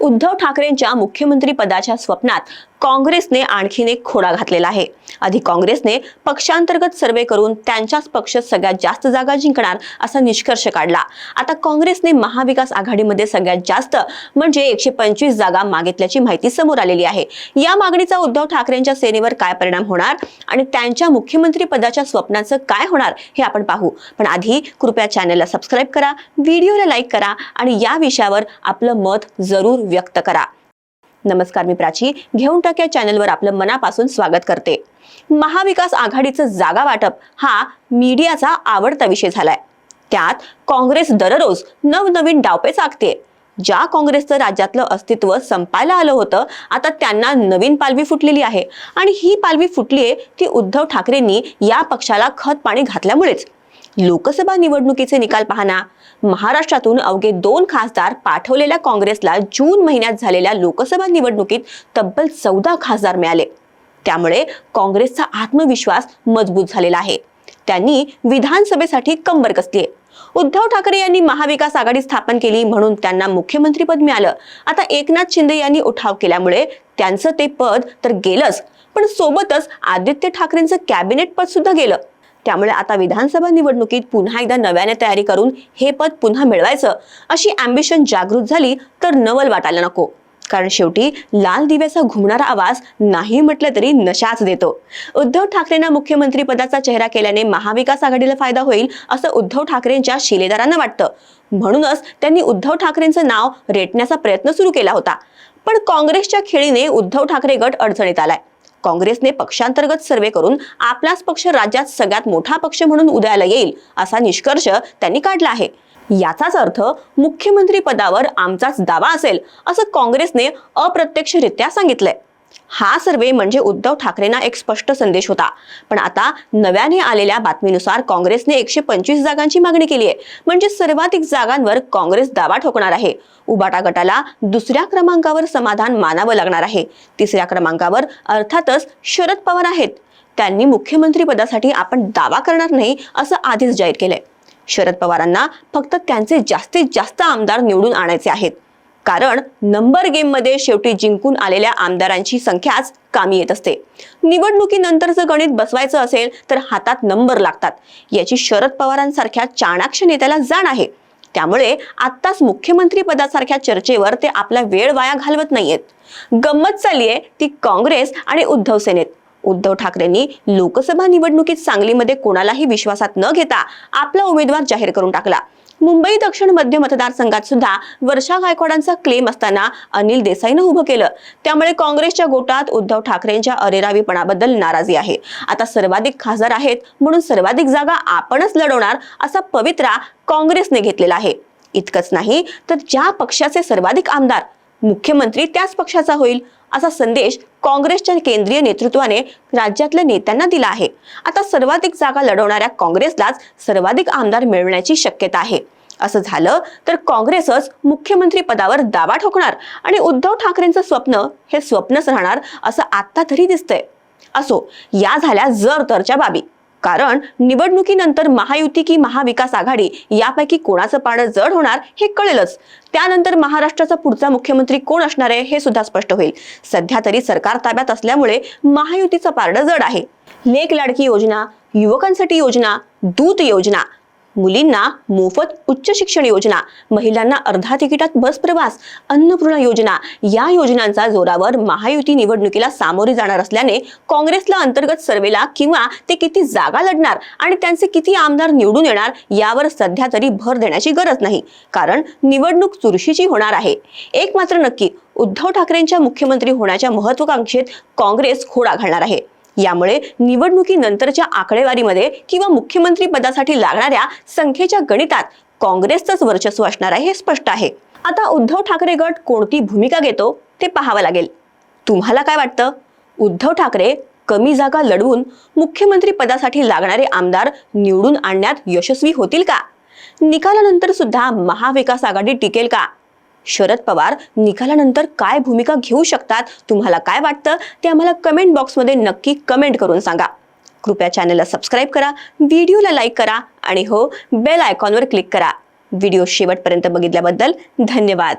उद्धव ठाकरेंच्या मुख्यमंत्री पदाच्या स्वप्नात काँग्रेसने आणखीन एक खोडा घातलेला आहे. आधी काँग्रेसने पक्षांतर्गत सर्वे करून त्यांच्याच पक्ष सगळ्यात जास्त जागा जिंकणार असा निष्कर्ष काढला. आता काँग्रेसने महाविकास आघाडीमध्ये सगळ्यात जास्त म्हणजे एकशे पंचवीस जागा मागितल्याची माहिती समोर आलेली आहे. या मागणीचा उद्धव ठाकरेंच्या सेनेवर काय परिणाम होणार आणि त्यांच्या मुख्यमंत्री पदाच्या स्वप्नाचं काय होणार हे आपण पाहू. पण आधी कृपया चॅनलला सबस्क्राईब करा व्हिडिओला लाईक करा आणि या विषयावर आपलं मत जरूर व्यक्त करा. नमस्कार मी प्राची घेऊन टाक या चॅनलवर आपलं मनापासून स्वागत करते. महाविकास आघाडीचं जागा वाटप हा मीडियाचा आवडता विषय झालाय. त्यात काँग्रेस दररोज नवनवीन डावपेच आखते ज्या काँग्रेसचं राज्यातलं अस्तित्व संपायला आलं होतं आता त्यांना नवीन पालवी फुटलेली आहे. आणि ही पालवी फुटलीये ती उद्धव ठाकरेंनी या पक्षाला खत पाणी घातल्यामुळेच. लोकसभा निवडणुकीचे निकाल पाहना महाराष्ट्रातून अवघे दोन खासदार पाठवलेल्या काँग्रेसला जून महिन्यात झालेल्या लोकसभा निवडणुकीत तब्बल चौदा खासदार मिळाले. त्यामुळे काँग्रेसचा आत्मविश्वास मजबूत झालेला आहे. त्यांनी विधानसभेसाठी कंबर कसली उद्धव ठाकरे यांनी महाविकास आघाडी स्थापन केली म्हणून त्यांना मुख्यमंत्रीपद मिळालं. आता एकनाथ शिंदे यांनी उठाव केल्यामुळे त्यांचं ते पद तर गेलंच पण सोबतच आदित्य ठाकरेंचं कॅबिनेट पद सुद्धा गेलं. त्यामुळे आता विधानसभा निवडणुकीत पुन्हा एकदा नव्याने तयारी करून हे पद पुन्हा मिळवायचं अशी अँबिशन जागृत झाली तर नवल वाटायला नको. कारण शेवटी लाल दिव्याचा घुमणारा आवाज नाही म्हटलं तरी नशाच देतो. उद्धव ठाकरेंना मुख्यमंत्री पदाचा चेहरा केल्याने महाविकास आघाडीला फायदा होईल असं उद्धव ठाकरेंच्या शिलेदारांना वाटतं. म्हणूनच त्यांनी उद्धव ठाकरेंचं नाव रेटण्याचा प्रयत्न सुरू केला होता. पण काँग्रेसच्या खेळीने उद्धव ठाकरे गट अडचणीत आलाय. काँग्रेसने पक्षांतर्गत सर्वे करून आपलाच पक्ष राज्यात सगळ्यात मोठा पक्ष म्हणून उदयाला येईल असा निष्कर्ष त्यांनी काढला आहे. याचाच अर्थ मुख्यमंत्री पदावर आमचाच दावा असेल असं काँग्रेसने अप्रत्यक्षरित्या सांगितलंय. हा सर्वे म्हणजे उद्धव ठाकरेंना एक स्पष्ट संदेश होता. पण आता नव्याने आलेल्या बातमीनुसार काँग्रेसने एकशे पंचवीस जागांची मागणी केली आहे. म्हणजे सर्वाधिक जागांवर काँग्रेस दावा ठोकणार आहे. उबाटा गटाला दुसऱ्या क्रमांकावर समाधान मानावं लागणार आहे. तिसऱ्या क्रमांकावर अर्थातच शरद पवार आहेत. त्यांनी मुख्यमंत्री पदासाठी आपण दावा करणार नाही असं आधीच जाहीर केलंय. शरद पवारांना फक्त त्यांचे जास्तीत जास्त आमदार निवडून आणायचे आहेत. कारण नंबर गेममध्ये शेवटी जिंकून आलेल्या आमदारांची संख्याच कामी येत असते. निवडणुकीनंतरचं गणित बसवायचं असेल तर हातात नंबर लागतात. याची शरद पवारांसारख्या चाणाक्ष नेत्याला जाण आहे. त्यामुळे आत्ताच मुख्यमंत्री पदासारख्या चर्चेवर ते आपला वेळ वाया घालवत नाहीयेत. गंमत चाललीये ती काँग्रेस आणि उद्धव सेनेत. उद्धव ठाकरेंनी लोकसभा निवडणुकीत सांगलीमध्ये कोणालाही विश्वासात न घेता आपला उमेदवार जाहीर करून टाकला. मुंबई दक्षिण मध्य मतदारसंघात सुद्धा वर्षा गायकवाडांचा क्लेम असताना अनिल देसाईनं उभं केलं. त्यामुळे काँग्रेसच्या गोटात उद्धव ठाकरेंच्या अरेरावीपणाबद्दल नाराजी आहे. आता सर्वाधिक खासदार आहेत म्हणून सर्वाधिक जागा आपणच लढवणार असा पवित्रा काँग्रेसने घेतलेला आहे. इतकंच नाही तर ज्या पक्षाचे सर्वाधिक आमदार मुख्यमंत्री त्याच पक्षाचा होईल असा संदेश काँग्रेसच्या केंद्रीय नेतृत्वाने राज्यातल्या नेत्यांना दिला आहे. आता सर्वाधिक जागा लढवणाऱ्या काँग्रेसलाच सर्वाधिक आमदार मिळवण्याची शक्यता आहे. असं झालं तर काँग्रेसच मुख्यमंत्री पदावर दावा ठोकणार आणि उद्धव ठाकरेंचं स्वप्न हे स्वप्नच राहणार असं आता तरी दिसतंय. असो या झाल्या जर तरच्या बाबी. कारण निवडणुकीनंतर महायुती की महाविकास आघाडी यापैकी कोणाचं पाणं जड होणार हे कळेलच. त्यानंतर महाराष्ट्राचा पुढचा मुख्यमंत्री कोण असणार आहे हे सुद्धा स्पष्ट होईल. सध्या तरी सरकार ताब्यात असल्यामुळे महायुतीचं पारडं जड आहे. लेख लाडकी योजना युवकांसाठी योजना दूत योजना मुलींना मोफत उच्च शिक्षण योजना महिलांना अर्धा तिकिटात बस प्रवास अन्नपूर्णा योजना या योजनांचा जोरावर महायुती निवडणुकीला सामोरे जाणार असल्याने काँग्रेसला अंतर्गत सर्वेला किंवा ते किती जागा लढणार आणि त्यांचे किती आमदार निवडून येणार यावर सध्या तरी भर देण्याची गरज नाही. कारण निवडणूक चुरशीची होणार आहे. एक मात्र नक्की उद्धव ठाकरेंच्या मुख्यमंत्री होण्याच्या महत्वाकांक्षेत काँग्रेस खोडा घालणार आहे. यामुळे निवडणुकीनंतरच्या आकडेवारीमध्ये किंवा मुख्यमंत्री पदासाठी लागणाऱ्या संख्येच्या गणितात काँग्रेसचंच वर्चस्व असणार आहे हे स्पष्ट आहे. आता उद्धव ठाकरे गट कोणती भूमिका घेतो ते पाहावं लागेल. तुम्हाला काय वाटतं? उद्धव ठाकरे कमी जागा लढवून मुख्यमंत्री पदासाठी लागणारे आमदार निवडून आणण्यात यशस्वी होतील का? निकालानंतर सुद्धा महाविकास आघाडी टिकेल का? शरद पवार निकालानंतर काय भूमिका घेऊ शकतात तुम्हाला काय वाटतं ते आम्हाला कमेंट बॉक्समध्ये नक्की कमेंट करून सांगा. कृपया चॅनलला सबस्क्राईब करा व्हिडिओला लाईक करा आणि हो बेल आयकॉनवर क्लिक करा. व्हिडिओ शेवटपर्यंत बघितल्याबद्दल धन्यवाद.